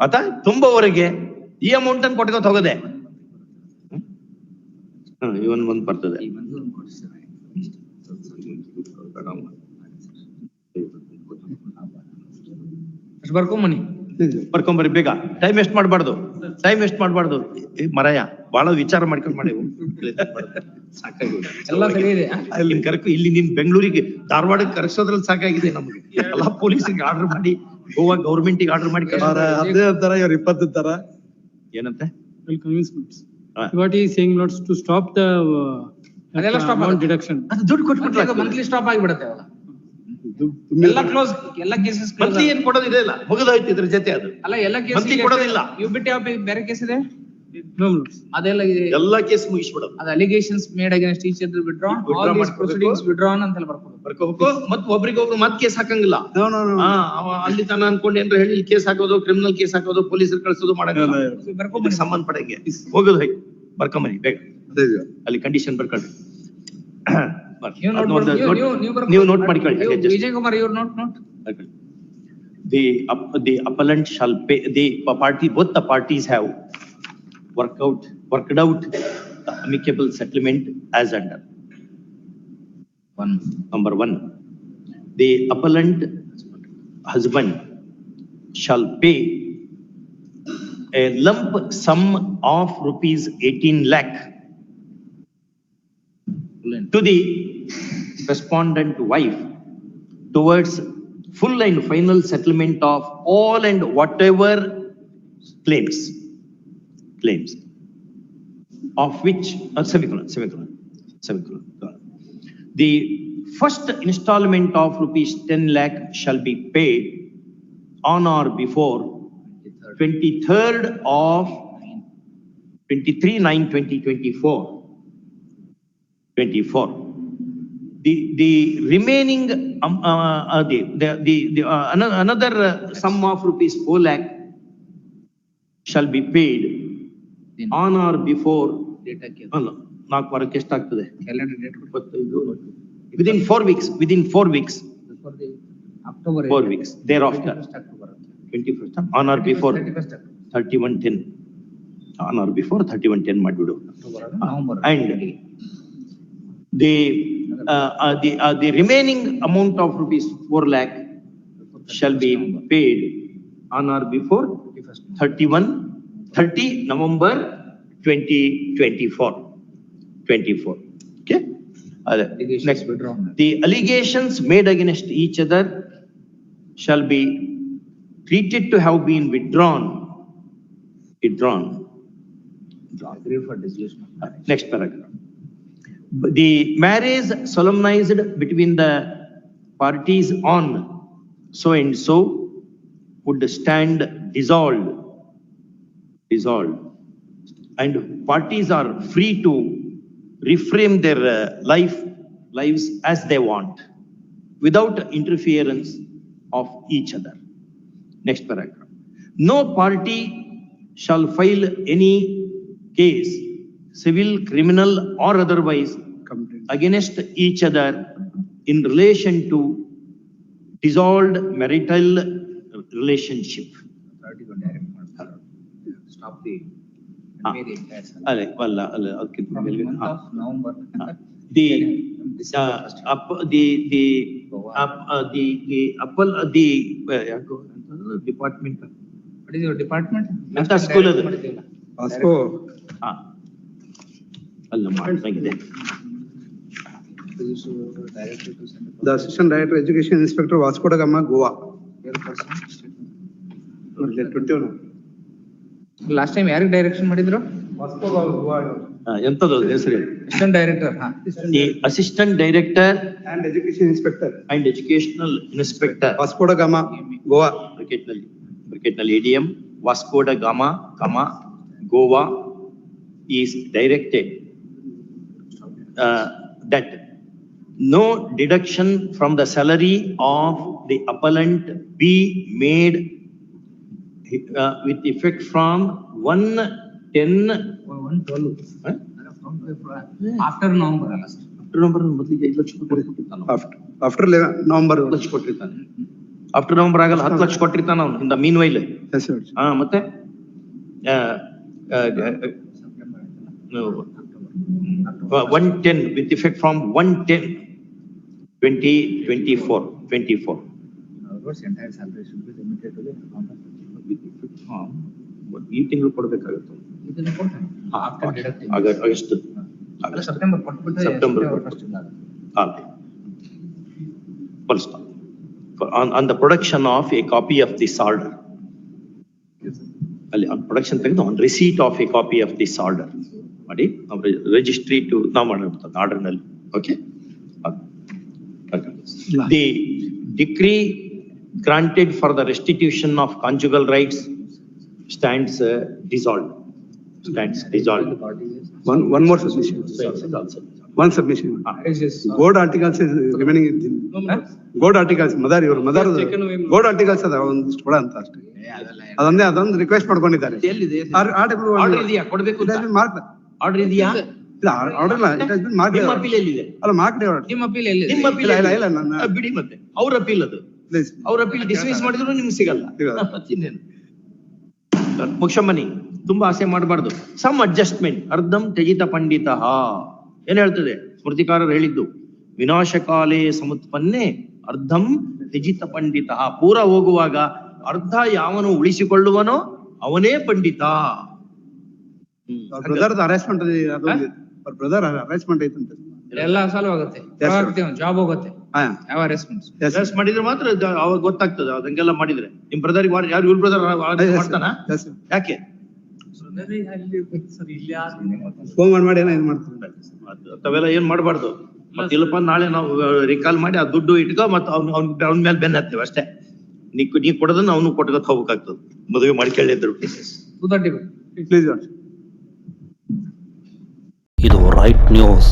ಆತ ತುಂಬವರೆಗೆ ಈ ಅಮೌಂಟ್ ಅನ್ನು ಕೊಟ್ಕೋತ ಹೋಗದೆ ಇವನ್ ಒಂದ್ ಬರ್ತದೆ ಅಷ್ಟು ಬರ್ಕೊಂಬನಿ ಬರ್ಕೊಂಬರಿ ಬೇಗ. ಟೈಮ್ ವೇಸ್ಟ್ ಮಾಡಬಾರ್ದು. ಟೈಮ್ ವೇಸ್ಟ್ ಮಾಡಬಾರ್ದು. ಮರಯ ಬಹಳ ವಿಚಾರ ಮಾಡ್ಕೊಂಡ್ ಮಾಡಿ. ಸಾಕಾಗಿದೆ. ಕರ್ಕು ಇಲ್ಲಿ ನಿಮ್ ಬೆಂಗಳೂರಿಗೆ ಧಾರವಾಡಕ್ಕೆ ಕರೆಸೋದ್ರಲ್ಲಿ ಸಾಕಾಗಿದೆ ನಮ್ಗೆ. ಎಲ್ಲಾ ಪೊಲೀಸರಿಗೆ ಆರ್ಡರ್ ಮಾಡಿ ಗೋವಾ ಗೌರ್ಮೆಂಟ್ಗೆ ಆರ್ಡರ್ ಮಾಡಿ ಹದಿನೈದು ತರ ಇವ್ರು ಇಪ್ಪತ್ತು ತರ ಏನಂತೆ? What saying to stop the ಅದೆಲ್ಲ ಸ್ಟಾಪ್ ಡಿಡಕ್ಷನ್ ಅದು ದುಡ್ಡು ಕೊಟ್ಟು ಮಂತ್ಲಿ ಸ್ಟಾಪ್ ಆಗಿಬಿಡುತ್ತೆ ಎಲ್ಲ ಕ್ಲೋಸ್ ಎಲ್ಲ ಕೇಸಸ್ ಮಂತ್ಲಿ ಏನ್ ಕೊಡೋದಿದೆ ಇಲ್ಲ. ಮುಗಿದೋಯ್ತು ಇದ್ರ ಜೊತೆ ಅದು. ಅಲ್ಲ ಎಲ್ಲ ಕೇಸ್ ಕೊಡೋದಿಲ್ಲ. ಯು ಬಿಟ್ಟು ಯಾವ ಬೇರೆ ಕೇಸ್ ಇದೆ. ಅದೆಲ್ಲ ಇದೆ. ಎಲ್ಲಾ ಕೇಸ್ ಮುಗಿಸ್ಬಿಡೋದು. ಅದು allegations made against withdrawn Withdraw all these. Proceedings withdrawn ಅಂತೆಲ್ಲ ಬರ್ಕೊಡು ಬರ್ಕೋಬೇಕು. ಮತ್ ಒಬ್ರಿಗೊಬ್ರು ಮತ್ತೆ ಕೇಸ್ ಹಾಕಂಗಿಲ್ಲ. ಅಲ್ಲಿ ತನ ಅನ್ಕೊಂಡು ಏನ್ರ ಹೇಳಿ ಕೇಸ್ ಹಾಕೋದು ಕ್ರಿಮಿನಲ್ ಕೇಸ್ ಹಾಕೋದು ಪೊಲೀಸರು ಕಳಿಸೋದು ಮಾಡಂಗಿಲ್ಲ. ಸಂಬಂಧ ಇದಕ್ಕೆ ಸಂಬಂಧಪಟ್ಟಂಗೆ. ಹೋಗೋದು ಹೋಯ್ತು ಬರ್ಕೊಂಬನಿ ಬೇಗ. ಅಲ್ಲಿ ಕಂಡೀಷನ್ ಬರ್ಕೊಳ್ಳಿ But New note, no, the new, new, new, Brook- new note particular. You- Okay, just- Vijay Kumar, your note, note? Okay. The, up- the appellant shall pay, the party, both the parties have worked out, worked out the amicable settlement as under. One. Number one, the appellant husband shall pay a lump sum of rupees eighteen lakh to the respondent wife towards full and final settlement of all and whatever claims, claims, of which, uh, semicolon, semicolon, semicolon. The first installment of rupees ten lakh shall be paid on or before twenty-third of twenty-three nine twenty twenty-four. Twenty-four. The, the remaining, um, uh, uh, the, the, the, the, uh, ano- another uh, sum of rupees four lakh shall be paid on or before, date ಹಾಕಿ ಅಲ್ಲ, ನಾಲ್ಕು ವಾರಕ್ಕೆ ಎಷ್ಟಾಗ್ತದೆ? ಕ್ಯಾಲೆಂಡರ್ ಡೇಟ್ ಇಪ್ಪತ್ತೈದು, within four weeks, within four weeks, October four weeks, thereafter, October twenty-first, on or before thirty-one ten. On or before thirty-one ten ಮಾಡ್ಬಿಡು. November And the, uh, uh, the, uh, the remaining amount of rupees four lakh shall be paid on or before thirty-one, thirty November twenty twenty-four, twenty-four. Okay? Uh, next, the allegations made against each other shall be treated to have been withdrawn, withdrawn. For. Next paragraph. The marriage solemnized between the parties on so and so would stand dissolved, dissolved. And parties are free to reframe their uh, life, lives as they want, without interference of each other. Next paragraph. No party shall file any case, civil, criminal, or otherwise, against each other in relation to dissolved marital relationship. Stop the. Ah. The the uh, the the apple uh, the uh, department. What is your department? That's school. That's school. Ah. ಅಲ್ಲ ಮಾರ್ನ್ ದ ಆ director education inspector Vasco da Gama Goa last time ಯಾರಿಗೆ ಡೈರೆಕ್ಷನ್ ಮಾಡಿದ್ರು? ವಸ್ಕೋಡಗಮ್ಮ ಗೋವಾ ಇವರು. ಹ ಹೆಸರು assistant director assistant director and education inspector and educational inspector Vasco da Gama Goa ಬ್ರಿಕೆಟ್ನಲ್ಲಿ ಬ್ರಿಕೆಟ್ನಲ್ಲಿ ADM Vasco da Gama comma Goa is directed that no deduction from the salary of the appellant be made uh, with effect from one ten, One twelve. huh? After November ಅಲ್ಲ sir. ನವೆಂಬರ್ ಮೊದಲಿಗೆ ಐದು ಲಕ್ಷ ರೂಪಾಯಿ ಕೊಟ್ಟಿರ್ತಾನೆ ಅವ್ನು. After, after eleven, November. ಹತ್ತು ಲಕ್ಷ ಕೊಟ್ಟಿರ್ತಾನೆ. ಆಫ್ಟರ್ ನವೆಂಬರ್ ಆಗಲ್ಲ ಹತ್ತು ಲಕ್ಷ ಕೊಟ್ಟಿರ್ತಾನ ಅವನು ಇಂದ ಮೀನ್ ವೈಲ್ Yes, sir. ಹಾ ಮತ್ತೆ One ten with effect from one ten twenty twenty four twenty four Otherwise, entire salary should be limited to the account of. ಈ ತಿಂಗಳು ಕೊಡ್ಬೇಕಾಗುತ್ತೆ ಇದನ್ನ ಕೊಡ್ತಾನೆ. After deducting. ಆಗ ಆಗಸ್ಟ್ ಅಲ್ಲ, ಸೆಪ್ಟೆಂಬರ್ ಕೊಟ್ಬಿಟ್ರೆ September. ಸೆಪ್ಟೆಂಬರ್ first ಇಂದ ಆಗುತ್ತೆ. Full stop. For- On, on the production of a copy of this order. ಅಲ್ಲಿ ಪ್ರೊಡಕ್ಷನ್ ತೆಗೆದು on receipt of a copy of this order ಮಾಡಿ ಅವರು ರಿಜಿಸ್ಟ್ರಿ ಟು ನಾವು ಮಾಡಿರ್ತದೆ ಆರ್ಡರ್ನಲ್ಲಿ. Okay the decree granted for the restitution of conjugal rights stands dissolve stands dissolve one one more submission one submission gold articles remaining ಇದ್ದೀನಿ ಗೋಡ್ ಆರ್ಟಿಕಲ್ಸ್ ಮದರ್ ಇವರು ಮದರ್ ಗೋಡ್ ಆರ್ಟಿಕಲ್ಸ್ ಅದ ಒಂದಷ್ಟು ಕೂಡ ಅಂತ ಅಷ್ಟೇ. ಅದೊಂದೇ ಅದೊಂದು ರಿಕ್ವೆಸ್ಟ್ ಮಾಡ್ಕೊಂಡಿದ್ದಾರೆ. ಎಲ್ಲಿದೆ ಆರ್ಡರ್ ಕೊಡಬೇಕು ಮಾರ್ಕ್ ಆರ್ಡರ್ ಇದೆಯಾ? ಇಲ್ಲ, ಆರ್ಡರ್ ಇಲ್ಲ, ಇಟ್ been marked. ನಿಮ್ಮ ಅಪೀಲ್ ಎಲ್ಲಿದೆ? ಅಲ್ಲ, marked ಆರ್ಡರ್ ನಿಮ್ಮ ಅಪೀಲ್ ಎಲ್ಲಿದೆ? ನಿಮ್ಮ ಅಪೀಲ್ ಇಲ್ಲ, ಇಲ್ಲ, ನನ್ನ- ಬಿಡಿ ಮತ್ತೆ. ಅವ್ರ ಅಪೀಲ್ ಅದು. ಅವ್ರ ಅಪೀಲ್ ಡಿಸ್ಮಿಸ್ ಮಾಡಿದ್ರು ನಿಮ್ಗೆ ಸಿಗಲ್ಲ. ಮತ್ತಿನ್ನೇನು ತುಂಬಾ ಆಸೆ ಮಾಡಬಾರ್ದು. ಸಮ್ ಅಡ್ಜಸ್ಟ್ಮೆಂಟ್ ಅರ್ಧಂ ತ್ಯಜಿತ ಪಂಡಿತ. ಏನ್ ಹೇಳ್ತದೆ? ಸ್ಮೃತಿಕಾರರು ಹೇಳಿದ್ದು ವಿನಾಶಕಾಲೇ ಸಮತ್ಪನ್ನೆ ಅರ್ಧಂ ತ್ಯಜಿತ ಪಂಡಿತ. ಪೂರ ಹೋಗುವಾಗ ಅರ್ಧ ಯಾವನು ಉಳಿಸಿಕೊಳ್ಳುವನೋ ಅವನೇ ಪಂಡಿತ. ಹ್ಮ್. ಅವ್ರ brother ದು harassment ಇದೆ, ಅದೊಂದು ಅವ್ರ brother harassment ಐತಂತೆ. ಎಲ್ಲ ಸಾಲ್ವ್ ಆಗುತ್ತೆ sir. ಜಾಬ್ ಹೋಗುತ್ತೆ. ಹಾ, ಯಾವ ರೆಸ್ಪಾನ್ಸ್ sir. ಮಾಡಿದ್ರೆ ಮಾತ್ರ ಅದು ಅವಾಗ ಗೊತ್ತಾಗ್ತದೆ ಅದಂಗೆಲ್ಲ ಮಾಡಿದ್ರೆ. ನಿಮ್ ಬ್ರದರ್ ಯಾರು ಇವ್ರ ಬ್ರದರ್. ಮಾಡ್ತಾನ. ಯಾಕೆ? ಸರ್ ಇಲ್ಲಿ ಆದ್ರೆ ಫೋನ್ ಮಾಡಿ ಮಾಡಿ ಏನೋ ಇದು ಮಾಡ್ತಾರೆ. ಅದು ಅಂಥವೆಲ್ಲ ಏನ್ ಮಾಡಬಾರ್ದು. ಮತ್ತೆ ಇಲ್ಲಪ್ಪ ನಾಳೆ ನಾವು ರಿಕಾಲ್ ಮಾಡಿ ಆ ದುಡ್ಡು ಇಟ್ಕೋ ಮತ್ತೆ ಅವ್ನ ಅವ್ನ ಅವ್ನ ಮೇಲೆ ಬೆನ್ನ ಹತ್ತೇವೆ ಅಷ್ಟೇ. ನೀ ನೀ ಕೊಡೋದನ್ನ ಅವನು ಕೊಟ್ಕೊತ ಹೋಗ್ಬೇಕಾಗ್ತದೆ. ಮದುವೆ ಮಾಡ್ಕೊಳ್ಳಿದ್ರು. ಅಂದ್ರು ಪ್ಲೀಸ್ ಪ್ಲೀಸ್ ಇದು ರೈಟ್ ನ್ಯೂಸ್